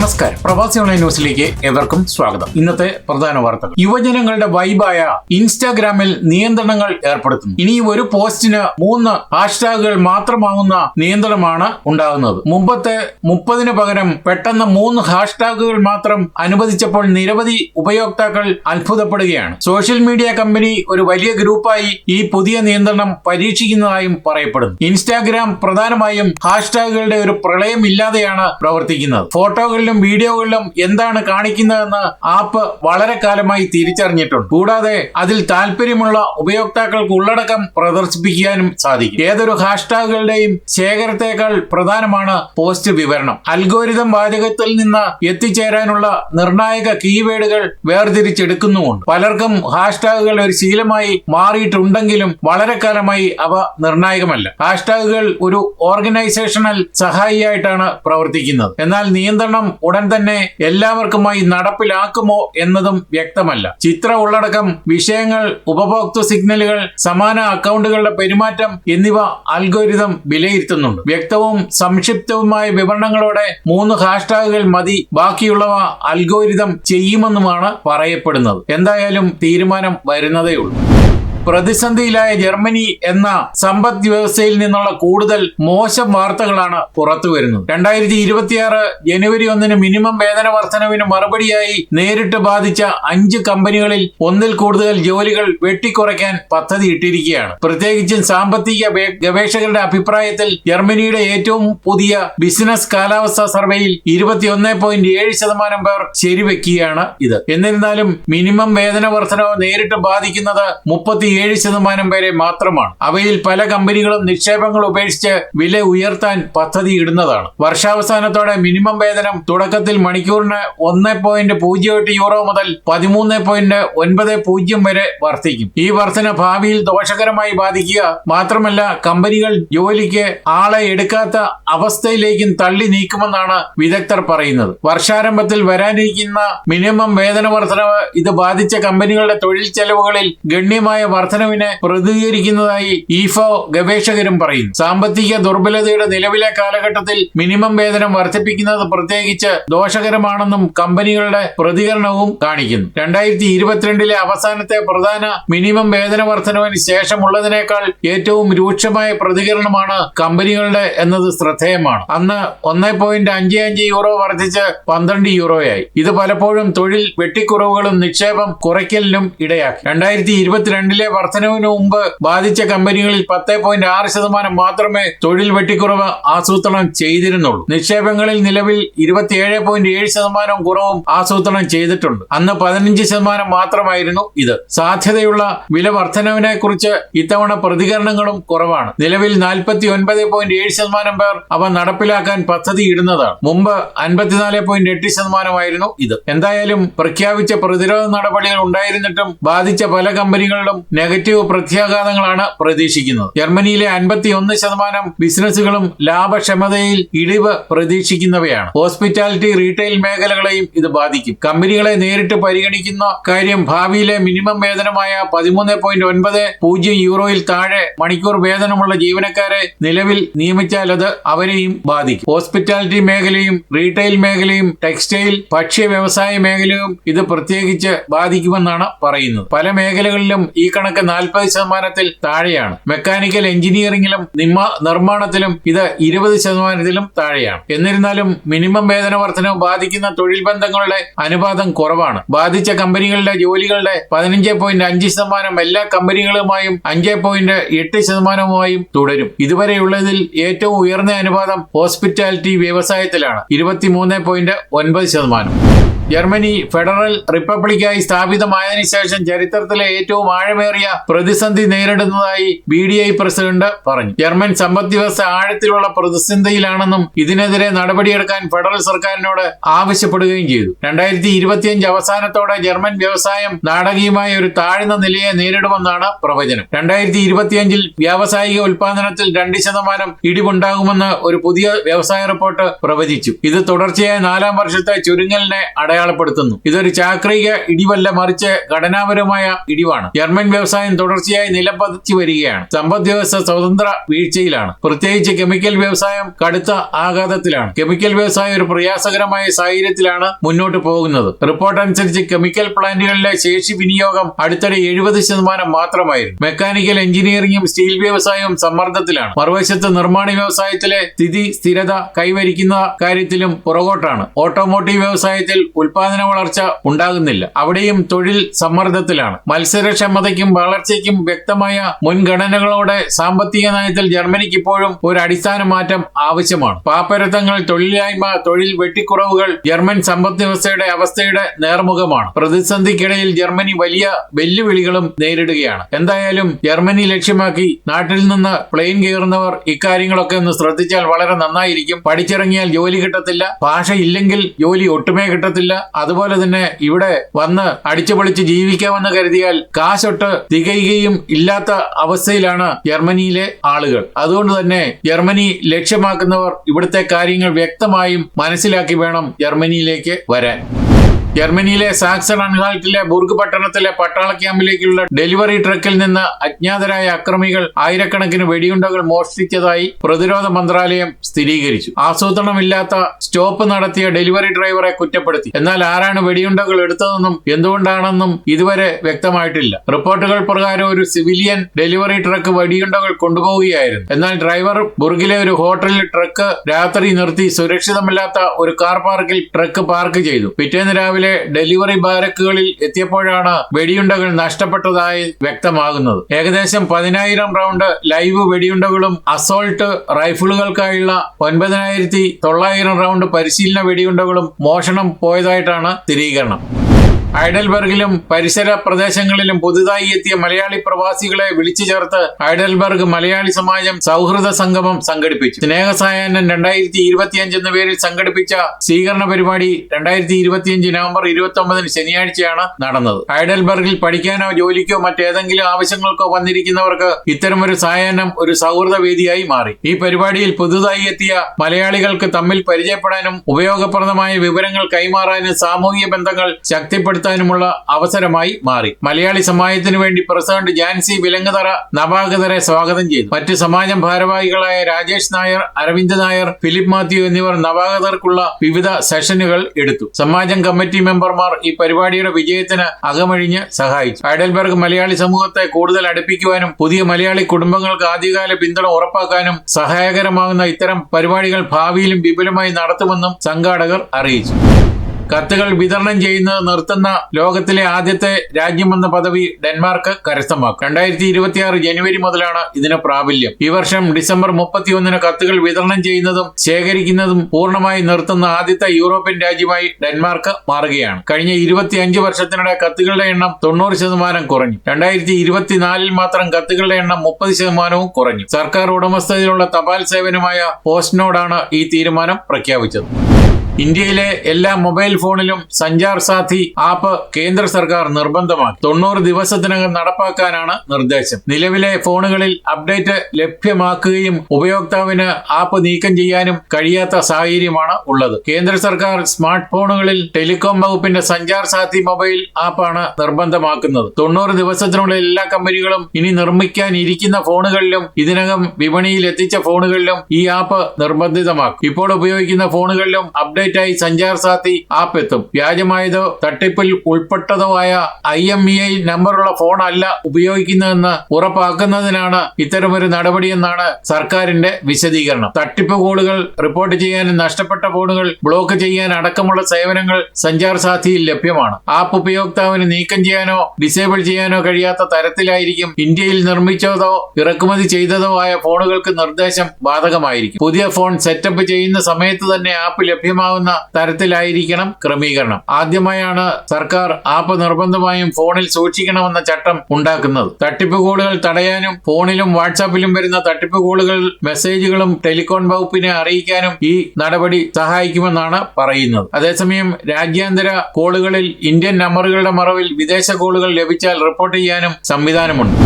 നമസ്കാരം. പ്രവാസി ഓൺലൈൻ ന്യൂസിലേക്ക് എവർക്കും സ്വാഗതം. ഇന്നത്തെ പ്രധാന വാർത്തകൾ. യുവജനങ്ങളുടെ വൈബായ ഇൻസ്റ്റാഗ്രാമിൽ നിയന്ത്രണങ്ങൾ ഏർപ്പെടുത്തുന്നു. ഇനി ഒരു പോസ്റ്റിന് മൂന്ന് ഹാഷ്ടാഗുകൾ മാത്രമാവുന്ന നിയന്ത്രണമാണ് ഉണ്ടാകുന്നത്. മുമ്പത്തെ മുപ്പതിന് പകരം പെട്ടെന്ന് മൂന്ന് ഹാഷ്ടാഗുകൾ മാത്രം അനുവദിച്ചപ്പോൾ നിരവധി ഉപയോക്താക്കൾ അത്ഭുതപ്പെടുകയാണ്. സോഷ്യൽ മീഡിയ കമ്പനി ഒരു വലിയ ഗ്രൂപ്പായി ഈ പുതിയ നിയന്ത്രണം പരീക്ഷിക്കുന്നതായും പറയപ്പെടുന്നു. ഇൻസ്റ്റാഗ്രാം പ്രധാനമായും ഹാഷ്ടാഗുകളുടെ ഒരു പ്രളയം ഇല്ലാതെയാണ് പ്രവർത്തിക്കുന്നത് ഫോട്ടോകളിലും വീഡിയോകളിലും എന്താണ് കാണിക്കുന്നതെന്ന് ആപ്പ് വളരെ കാലമായി തിരിച്ചറിഞ്ഞിട്ടുണ്ട്. കൂടാതെ അതിൽ താല്പര്യമുള്ള ഉപയോക്താക്കൾക്ക് ഉള്ളടക്കം പ്രദർശിപ്പിക്കാനും സാധിക്കും. ഏതൊരു ഹാഷ്ടാഗുകളുടെയും ശേഖരത്തേക്കാൾ പ്രധാനമാണ് പോസ്റ്റ് വിവരണം. അൽഗോരിതം വാചകത്തിൽ നിന്ന് എത്തിച്ചേരാനുള്ള നിർണായക കീവേഡുകൾ വേർതിരിച്ചെടുക്കുന്നുമുണ്ട്. പലർക്കും ഹാഷ്ടാഗുകൾ ഒരു ശീലമായി മാറിയിട്ടുണ്ടെങ്കിലും വളരെ കാലമായി അവ നിർണായകമല്ല. ഹാഷ്ടാഗുകൾ ഒരു ഓർഗനൈസേഷണൽ സഹായിയായിട്ടാണ് പ്രവർത്തിക്കുന്നത്. എന്നാൽ നിയന്ത്രണം ഉടൻ തന്നെ എല്ലാവർക്കുമായി നടപ്പിലാക്കുമോ എന്നതും വ്യക്തമല്ല. ചിത്ര ഉള്ളടക്കം വിഷയങ്ങൾ ഉപഭോക്തൃ സിഗ്നലുകൾ സമാന അക്കൗണ്ടുകളുടെ പെരുമാറ്റം എന്നിവ അൽഗോരിതം വിലയിരുത്തുന്നുണ്ട്. വ്യക്തവും സംക്ഷിപ്തവുമായ വിവരണങ്ങളോടെ മൂന്ന് ഹാഷ്ടാഗുകൾ മതി ബാക്കിയുള്ളവ അൽഗോരിതം ചെയ്യുമെന്നുമാണ് പറയപ്പെടുന്നത്. എന്തായാലും തീരുമാനം വരുന്നതേ ഉള്ളൂ. പ്രതിസന്ധിയിലായ ജർമ്മനി എന്ന സമ്പദ് വ്യവസ്ഥയിൽ നിന്നുള്ള കൂടുതൽ മോശം വാർത്തകളാണ് പുറത്തു വരുന്നത്. രണ്ടായിരത്തി ഇരുപത്തിയാറ് ജനുവരി ഒന്നിന് മിനിമം വേതന വർധനവിന് മറുപടിയായി നേരിട്ട് ബാധിച്ച അഞ്ച് കമ്പനികളിൽ ഒന്നിൽ കൂടുതൽ ജോലികൾ വെട്ടിക്കുറയ്ക്കാൻ പദ്ധതി ഇട്ടിരിക്കുകയാണ്. പ്രത്യേകിച്ചും സാമ്പത്തിക ഗവേഷകരുടെ അഭിപ്രായത്തിൽ ജർമ്മനിയുടെ ഏറ്റവും പുതിയ ബിസിനസ് കാലാവസ്ഥാ സർവേയിൽ ഇരുപത്തിയൊന്ന് പോയിന്റ് ഏഴ് ശതമാനം പേർ ശരിവെക്കുകയാണ് ഇത്. എന്നിരുന്നാലും മിനിമം വേതന വർധനവ് നേരിട്ട് ബാധിക്കുന്നത് മുപ്പത്തിയേഴ് ശതമാനം വരെ മാത്രമാണ്. അവയിൽ പല കമ്പനികളും നിക്ഷേപങ്ങൾ ഉപേക്ഷിച്ച് വില ഉയർത്താൻ പദ്ധതി ഇടുന്നതാണ്. വർഷാവസാനത്തോടെ മിനിമം വേതനം തുടക്കത്തിൽ മണിക്കൂറിന് ഒന്ന് പോയിന്റ് പൂജ്യം എട്ട് യൂറോ മുതൽ പതിമൂന്ന് പോയിന്റ് ഒൻപത് പൂജ്യം വരെ വർദ്ധിക്കും. ഈ വർധന ഭാവിയിൽ ദോഷകരമായി ബാധിക്കുക മാത്രമല്ല കമ്പനികൾ ജോലിക്ക് ആളെ എടുക്കാത്ത അവസ്ഥയിലേക്കും തള്ളി നീക്കുമെന്നാണ് വിദഗ്ധർ പറയുന്നത്. വർഷാരംഭത്തിൽ വരാനിരിക്കുന്ന മിനിമം വേതന വർധനവ് ഇത് ബാധിച്ച കമ്പനികളുടെ തൊഴിൽ ചെലവുകളിൽ ഗണ്യമായ വർധനവിനെ പ്രതികരിക്കുന്നതായി ഈഫോ ഗവേഷകരും പറയുന്നു. സാമ്പത്തിക ദുർബലതയുടെ നിലവിലെ കാലഘട്ടത്തിൽ മിനിമം വേതനം വർദ്ധിപ്പിക്കുന്നത് പ്രത്യേകിച്ച് ദോഷകരമാണെന്നും കമ്പനികളുടെ പ്രതികരണവും കാണിക്കുന്നു. രണ്ടായിരത്തി ഇരുപത്തിരണ്ടിലെ അവസാനത്തെ പ്രധാന മിനിമം വേതന വർധനവിന് ശേഷമുള്ളതിനേക്കാൾ ഏറ്റവും രൂക്ഷമായ പ്രതികരണമാണ് കമ്പനികളുടെ എന്നത് ശ്രദ്ധേയമാണ്. അന്ന് ഒന്ന് പോയിന്റ് അഞ്ച് അഞ്ച് യൂറോ വർദ്ധിച്ച് പന്ത്രണ്ട് യൂറോയായി. ഇത് പലപ്പോഴും തൊഴിൽ വെട്ടിക്കുറവുകളും നിക്ഷേപം കുറയ്ക്കലിനും ഇടയാക്കി. രണ്ടായിരത്തി ഇരുപത്തിരണ്ടിലെ വർധനവിന് മുമ്പ് ബാധിച്ച കമ്പനികളിൽ പത്ത് പോയിന്റ് ആറ് ശതമാനം മാത്രമേ തൊഴിൽ വെട്ടിക്കുറവ് ആസൂത്രണം ചെയ്തിരുന്നുള്ളൂ. നിക്ഷേപങ്ങളിൽ നിലവിൽ ഇരുപത്തിയേഴ് പോയിന്റ് ഏഴ് ശതമാനം കുറവും ആസൂത്രണം ചെയ്തിട്ടുണ്ട്. അന്ന് പതിനഞ്ച് ശതമാനം മാത്രമായിരുന്നു ഇത്. സാധ്യതയുള്ള വില വർധനവിനെ കുറിച്ച് ഇത്തവണ പ്രതികരണങ്ങളും കുറവാണ്. നിലവിൽ നാൽപ്പത്തി ഒൻപത് പോയിന്റ് ഏഴ് ശതമാനം പേർ അവ നടപ്പിലാക്കാൻ പദ്ധതി ഇടുന്നതാണ്. മുമ്പ് അൻപത്തിനാല് പോയിന്റ് എട്ട് ശതമാനമായിരുന്നു ഇത്. എന്തായാലും പ്രഖ്യാപിച്ച പ്രതിരോധ നടപടികൾ ഉണ്ടായിരുന്നിട്ടും ബാധിച്ച പല കമ്പനികളിലും നെഗറ്റീവ് പ്രത്യാഘാതങ്ങളാണ് പ്രതീക്ഷിക്കുന്നത്. ജർമ്മനിയിലെ അൻപത്തി ഒന്ന് ശതമാനം ബിസിനസ്സുകളും ലാഭക്ഷമതയിൽ ഇടിവ് പ്രതീക്ഷിക്കുന്നവയാണ്. ഹോസ്പിറ്റാലിറ്റി റീറ്റെയിൽ മേഖലകളെയും ഇത് ബാധിക്കും. കമ്പനികളെ നേരിട്ട് പരിഗണിക്കുന്ന കാര്യം ഭാവിയിലെ മിനിമം വേതനമായ പതിമൂന്ന് പോയിന്റ് ഒൻപത് പൂജ്യം യൂറോയിൽ താഴെ മണിക്കൂർ വേതനമുള്ള ജീവനക്കാരെ നിലവിൽ നിയമിച്ചാൽ അത് അവരെയും ബാധിക്കും. ഹോസ്പിറ്റാലിറ്റി മേഖലയും റീറ്റെയിൽ മേഖലയും ടെക്സ്റ്റൈൽ ഭക്ഷ്യ വ്യവസായ മേഖലയും ഇത് പ്രത്യേകിച്ച് ബാധിക്കുമെന്നാണ് പറയുന്നത്. പല മേഖലകളിലും ഈ കണക്ക് നാൽപ്പത് ശതമാനത്തിൽ താഴെയാണ്. മെക്കാനിക്കൽ എഞ്ചിനീയറിംഗിലും നിമ്മ- നിർമ്മാണത്തിലും ഇത് ഇരുപത് ശതമാനത്തിലും താഴെയാണ്. എന്നിരുന്നാലും മിനിമം വേതന വർധനവ് ബാധിക്കുന്ന തൊഴിൽ ബന്ധങ്ങളുടെ അനുപാതം കുറവാണ്. ബാധിച്ച കമ്പനികളുടെ ജോലികളുടെ പതിനഞ്ച് പോയിന്റ് അഞ്ച് ശതമാനം എല്ലാ കമ്പനികളുമായും അഞ്ച് പോയിന്റ് എട്ട് ശതമാനവുമായും തുടരും. ഇതുവരെയുള്ളതിൽ ഏറ്റവും ഉയർന്ന അനുപാതം ഹോസ്പിറ്റാലിറ്റി വ്യവസായത്തിലാണ്. ഇരുപത്തിമൂന്ന് പോയിന്റ് ഒൻപത് ശതമാനം. ജർമ്മനി ഫെഡറൽ റിപ്പബ്ലിക്കായി സ്ഥാപിതമായതിനു ശേഷം ചരിത്രത്തിലെ ഏറ്റവും ആഴമേറിയ പ്രതിസന്ധി നേരിടുന്നതായി ബി ഡി ഐ പ്രസിഡന്റ് പറഞ്ഞു. ജർമ്മൻ സമ്പദ് വ്യവസ്ഥ ആഴത്തിലുള്ള പ്രതിസന്ധിയിലാണെന്നും ഇതിനെതിരെ നടപടിയെടുക്കാൻ ഫെഡറൽ സർക്കാരിനോട് ആവശ്യപ്പെടുകയും ചെയ്തു. രണ്ടായിരത്തി ഇരുപത്തിയഞ്ച് അവസാനത്തോടെ ജർമ്മൻ വ്യവസായം നാടകീയമായ ഒരു താഴ്ന്ന നിലയെ നേരിടുമെന്നാണ് പ്രവചനം. രണ്ടായിരത്തി ഇരുപത്തിയഞ്ചിൽ വ്യാവസായിക ഉൽപാദനത്തിൽ രണ്ട് ശതമാനം ഇടിവുണ്ടാകുമെന്ന് ഒരു പുതിയ വ്യവസായ റിപ്പോർട്ട് പ്രവചിച്ചു. ഇത് തുടർച്ചയായ നാലാം വർഷത്തെ ചുരുങ്ങലിനെ അടയാള അടയാളപ്പെടുത്തുന്നു. ഇതൊരു ചാക്രിക ഇടിവല്ല മറിച്ച് ഘടനാപരമായ ഇടിവാണ്. ജർമ്മൻ വ്യവസായം തുടർച്ചയായി നിലപതിച്ചു വരികയാണ്. സമ്പദ് വ്യവസ്ഥ സ്വതന്ത്ര വീഴ്ചയിലാണ്. പ്രത്യേകിച്ച് കെമിക്കൽ വ്യവസായം കടുത്ത ആഘാതത്തിലാണ്. കെമിക്കൽ വ്യവസായം ഒരു പ്രയാസകരമായ സാഹചര്യത്തിലാണ് മുന്നോട്ട് പോകുന്നത്. റിപ്പോർട്ട് അനുസരിച്ച് കെമിക്കൽ പ്ലാന്റുകളിലെ ശേഷി വിനിയോഗം അടുത്തിടെ എഴുപത് ശതമാനം മാത്രമായിരുന്നു. മെക്കാനിക്കൽ എഞ്ചിനീയറിംഗും സ്റ്റീൽ വ്യവസായവും സമ്മർദ്ദത്തിലാണ്. മറുവശത്ത് നിർമ്മാണ വ്യവസായത്തിലെ സ്ഥിതി സ്ഥിരത കൈവരിക്കുന്ന കാര്യത്തിലും പുറകോട്ടാണ്. ഓട്ടോമോട്ടീവ് വ്യവസായത്തിൽ ഉൽപാദന വളർച്ച ഉണ്ടാകുന്നില്ല. അവിടെയും തൊഴിൽ സമ്മർദ്ദത്തിലാണ്. മത്സരക്ഷമതയ്ക്കും വളർച്ചയ്ക്കും വ്യക്തമായ മുൻഗണനകളോടെ സാമ്പത്തിക നയത്തിൽ ജർമ്മനിക്ക് ഇപ്പോഴും ഒരു അടിസ്ഥാന മാറ്റം ആവശ്യമാണ്. പാപ്പരത്തങ്ങൾ തൊഴിലില്ലായ്മ തൊഴിൽ വെട്ടിക്കുറവുകൾ ജർമ്മൻ സമ്പദ് വ്യവസ്ഥയുടെ അവസ്ഥയുടെ നേർമുഖമാണ്. പ്രതിസന്ധിക്കിടയിൽ ജർമ്മനി വലിയ വെല്ലുവിളികളും നേരിടുകയാണ്. എന്തായാലും ജർമ്മനി ലക്ഷ്യമാക്കി നാട്ടിൽ നിന്ന് പ്ലെയിൻ കയറുന്നവർ ഇക്കാര്യങ്ങളൊക്കെ ഒന്ന് ശ്രദ്ധിച്ചാൽ വളരെ നന്നായിരിക്കും. പഠിച്ചിറങ്ങിയാൽ ജോലി കിട്ടത്തില്ല. ഭാഷ ഇല്ലെങ്കിൽ ജോലി ഒട്ടുമേ കിട്ടത്തില്ല. അതുപോലെ തന്നെ ഇവിടെ വന്ന് അടിച്ചുപൊളിച്ച് ജീവിക്കാമെന്ന് കരുതിയാൽ കാശൊട്ട് തികയുകയും ഇല്ലാത്ത അവസ്ഥയിലാണ് ജർമ്മനിയിലെ ആളുകൾ. അതുകൊണ്ട് തന്നെ ജർമ്മനി ലക്ഷ്യമാക്കുന്നവർ ഇവിടുത്തെ കാര്യങ്ങൾ വ്യക്തമായും മനസ്സിലാക്കി വേണം ജർമ്മനിയിലേക്ക് വരാൻ. ജർമ്മനിയിലെ സാക്സൺ അൺഹാൾട്ടിലെ ബുർഗ് പട്ടണത്തിലെ പട്ടാള ക്യാമ്പിലേക്കുള്ള ഡെലിവറി ട്രക്കിൽ നിന്ന് അജ്ഞാതരായ അക്രമികൾ ആയിരക്കണക്കിന് വെടിയുണ്ടകൾ മോഷ്ടിച്ചതായി പ്രതിരോധ മന്ത്രാലയം സ്ഥിരീകരിച്ചു. ആസൂത്രണമില്ലാത്ത സ്റ്റോപ്പ് നടത്തിയ ഡെലിവറി ഡ്രൈവറെ കുറ്റപ്പെടുത്തി. എന്നാൽ ആരാണ് വെടിയുണ്ടകൾ എടുത്തതെന്നും എന്തുകൊണ്ടാണെന്നും ഇതുവരെ വ്യക്തമായിട്ടില്ല. റിപ്പോർട്ടുകൾ പ്രകാരം ഒരു സിവിലിയൻ ഡെലിവറി ട്രക്ക് വെടിയുണ്ടകൾ കൊണ്ടുപോവുകയായിരുന്നു. എന്നാൽ ഡ്രൈവർ ബുർഗിലെ ഒരു ഹോട്ടലിൽ ട്രക്ക് രാത്രി നിർത്തി സുരക്ഷിതമല്ലാത്ത ഒരു കാർ പാർക്കിൽ ട്രക്ക് പാർക്ക് ചെയ്തു. പിറ്റേന്ന് രാവിലെ ഡെലിവറി ബാരക്കുകളിൽ എത്തിയപ്പോഴാണ് വെടിയുണ്ടകൾ നഷ്ടപ്പെട്ടതായി വ്യക്തമാകുന്നത്. ഏകദേശം പതിനായിരം റൗണ്ട് ലൈവ് വെടിയുണ്ടകളും അസോൾട്ട് റൈഫിളുകൾക്കായുള്ള ഒൻപതിനായിരത്തി തൊള്ളായിരം റൗണ്ട് പരിശീലന വെടിയുണ്ടകളും മോഷണം പോയതായിട്ടാണ് സ്ഥിരീകരണം. ഐഡൽബർഗിലും പരിസര പ്രദേശങ്ങളിലും പുതുതായി എത്തിയ മലയാളി പ്രവാസികളെ വിളിച്ചു ചേർത്ത് ഐഡൽബർഗ് മലയാളി സമാജം സൗഹൃദ സംഗമം സംഘടിപ്പിച്ചു. സ്നേഹസായാഹ്നം രണ്ടായിരത്തി ഇരുപത്തിയഞ്ച് എന്ന പേരിൽ സംഘടിപ്പിച്ച സ്വീകരണ പരിപാടി രണ്ടായിരത്തി ഇരുപത്തിയഞ്ച് നവംബർ ഇരുപത്തി ഒമ്പതിന് ശനിയാഴ്ചയാണ് നടന്നത്. ഐഡൽബർഗിൽ പഠിക്കാനോ ജോലിക്കോ മറ്റേതെങ്കിലും ആവശ്യങ്ങൾക്കോ വന്നിരിക്കുന്നവർക്ക് ഇത്തരമൊരു സായാഹ്നം ഒരു സൗഹൃദ വേദിയായി മാറി. ഈ പരിപാടിയിൽ പുതുതായി എത്തിയ മലയാളികൾക്ക് തമ്മിൽ പരിചയപ്പെടാനും ഉപയോഗപ്രദമായ വിവരങ്ങൾ കൈമാറാനും സാമൂഹിക ബന്ധങ്ങൾ ശക്തിപ്പെടുത്താനുമുള്ള അവസരമായി മാറി. മലയാളി സമാജത്തിനു വേണ്ടി പ്രസിഡന്റ് ജാൻസി വിലങ്ങുതറ നവാഗതരെ സ്വാഗതം ചെയ്തു. മറ്റ് സമാജം ഭാരവാഹികളായ രാജേഷ് നായർ അരവിന്ദ് നായർ ഫിലിപ്പ് മാത്യു എന്നിവർ നവാഗതർക്കുള്ള വിവിധ സെഷനുകൾ എടുത്തു. സമാജം കമ്മിറ്റി മെമ്പർമാർ ഈ പരിപാടിയുടെ വിജയത്തിന് അകമഴിഞ്ഞ് സഹായിച്ചു. ഹൈഡൽബർഗ് മലയാളി സമൂഹത്തെ കൂടുതൽ അടുപ്പിക്കുവാനും പുതിയ മലയാളി കുടുംബങ്ങൾക്ക് ആദ്യകാല പിന്തുണ ഉറപ്പാക്കാനും സഹായകരമാകുന്ന ഇത്തരം പരിപാടികൾ ഭാവിയിലും വിപുലമായി നടത്തുമെന്നും സംഘാടകർ അറിയിച്ചു. കത്തുകൾ വിതരണം ചെയ്യുന്നത് നിർത്തുന്ന ലോകത്തിലെ ആദ്യത്തെ രാജ്യമെന്ന പദവി ഡെൻമാർക്ക് കരസ്ഥമാക്കും. രണ്ടായിരത്തി ഇരുപത്തിയാറ് ജനുവരി മുതലാണ് ഇതിന് പ്രാബല്യം. ഈ വർഷം ഡിസംബർ മുപ്പത്തിയൊന്നിന് കത്തുകൾ വിതരണം ചെയ്യുന്നതും ശേഖരിക്കുന്നതും പൂർണമായി നിർത്തുന്ന ആദ്യത്തെ യൂറോപ്യൻ രാജ്യമായി ഡെൻമാർക്ക് മാറുകയാണ്. കഴിഞ്ഞ ഇരുപത്തിയഞ്ച് വർഷത്തിനിടെ കത്തുകളുടെ എണ്ണം തൊണ്ണൂറ് ശതമാനം കുറഞ്ഞു. രണ്ടായിരത്തി ഇരുപത്തിനാലിൽ മാത്രം കത്തുകളുടെ എണ്ണം മുപ്പത് ശതമാനവും കുറഞ്ഞു. സർക്കാർ ഉടമസ്ഥതയിലുള്ള തപാൽ സേവനമായ പോസ്റ്റിനോടാണ് ഈ തീരുമാനം പ്രഖ്യാപിച്ചത്. ഇന്ത്യയിലെ എല്ലാ മൊബൈൽ ഫോണിലും സഞ്ചാർ സാഥി ആപ്പ് കേന്ദ്ര സർക്കാർ നിർബന്ധമാക്കി. തൊണ്ണൂറ് ദിവസത്തിനകം നടപ്പാക്കാനാണ് നിർദ്ദേശം. നിലവിലെ ഫോണുകളിൽ അപ്ഡേറ്റ് ലഭ്യമാക്കുകയും ഉപയോക്താവിന് ആപ്പ് നീക്കം ചെയ്യാനും കഴിയാത്ത സാഹചര്യമാണ് ഉള്ളത്. കേന്ദ്ര സർക്കാർ സ്മാർട്ട് ഫോണുകളിൽ ടെലികോം വകുപ്പിന്റെ സഞ്ചാർ സാഥി മൊബൈൽ ആപ്പാണ് നിർബന്ധമാക്കുന്നത്. തൊണ്ണൂറ് ദിവസത്തിനുള്ളിൽ എല്ലാ കമ്പനികളും ഇനി നിർമ്മിക്കാനിരിക്കുന്ന ഫോണുകളിലും ഇതിനകം വിപണിയിൽ എത്തിച്ച ഫോണുകളിലും ഈ ആപ്പ് നിർബന്ധിതമാക്കും. ഇപ്പോൾ ഉപയോഗിക്കുന്ന ഫോണുകളിലും അപ്ഡേറ്റ് ആയി സഞ്ചാർ സാത്തി ആപ്പ് എത്തും. വ്യാജമായതോ തട്ടിപ്പിൽ ഉൾപ്പെട്ടതോ ആയ ഐ എം ഇ ഐ നമ്പറുള്ള ഫോൺ അല്ല ഉപയോഗിക്കുന്നതെന്ന് ഉറപ്പാക്കുന്നതിനാണ് ഇത്തരമൊരു നടപടിയെന്നാണ് സർക്കാരിന്റെ വിശദീകരണം. തട്ടിപ്പ് കോളുകൾ റിപ്പോർട്ട് ചെയ്യാനും നഷ്ടപ്പെട്ട ഫോണുകൾ ബ്ലോക്ക് ചെയ്യാൻ അടക്കമുള്ള സേവനങ്ങൾ സഞ്ചാർ സാഥിയിൽ ലഭ്യമാണ്. ആപ്പ് ഉപയോക്താവിന് നീക്കം ചെയ്യാനോ ഡിസേബിൾ ചെയ്യാനോ കഴിയാത്ത തരത്തിലായിരിക്കും ഇന്ത്യയിൽ നിർമ്മിച്ചതോ ഇറക്കുമതി ചെയ്തതോ ആയ ഫോണുകൾക്ക് നിർദ്ദേശം ബാധകമായിരിക്കും. പുതിയ ഫോൺ സെറ്റപ്പ് ചെയ്യുന്ന സമയത്ത് തന്നെ ആപ്പ് ലഭ്യമാകുന്ന തരത്തിലായിരിക്കണം ക്രമീകരണം. ആദ്യമായാണ് സർക്കാർ ആപ്പ് നിർബന്ധമായും ഫോണിൽ സൂക്ഷിക്കണമെന്ന ചട്ടം ഉണ്ടാക്കുന്നത്. തട്ടിപ്പ് കോളുകൾ തടയാനും ഫോണിലും വാട്സാപ്പിലും വരുന്ന തട്ടിപ്പ് കോളുകൾ മെസ്സേജുകളും ടെലികോൺ വകുപ്പിനെ അറിയിക്കാനും ഈ നടപടി സഹായിക്കുമെന്നാണ് പറയുന്നത്. അതേസമയം രാജ്യാന്തര കോളുകളിൽ ഇന്ത്യൻ നമ്പറുകളുടെ മറവിൽ വിദേശ കോളുകൾ ലഭിച്ചാൽ റിപ്പോർട്ട് ചെയ്യാനും സംവിധാനമുണ്ട്.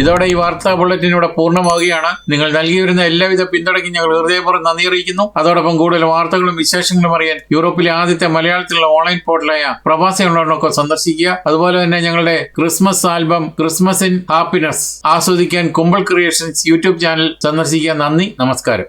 ഇതോടെ ഈ വാർത്താ ബുള്ളറ്റിൻ ഇവിടെ പൂർണമാവുകയാണ്. നിങ്ങൾ നൽകി വരുന്ന എല്ലാവിധ പിന്തുണയ്ക്കും ഞങ്ങൾ ഹൃദയപൂർവം നന്ദി അറിയിക്കുന്നു. അതോടൊപ്പം കൂടുതൽ വാർത്തകളും വിശേഷങ്ങളും അറിയാൻ യൂറോപ്പിലെ ആദ്യത്തെ മലയാളത്തിലുള്ള ഓൺലൈൻ പോർട്ടലായ പ്രവാസി ഓൺലൈനൊക്കെ സന്ദർശിക്കുക. അതുപോലെ തന്നെ ഞങ്ങളുടെ Christmas album Christmas in happiness ആസ്വദിക്കാൻ കുമ്പൾ ക്രിയേഷൻസ് യൂട്യൂബ് ചാനൽ സന്ദർശിക്കുക. നന്ദി നമസ്കാരം.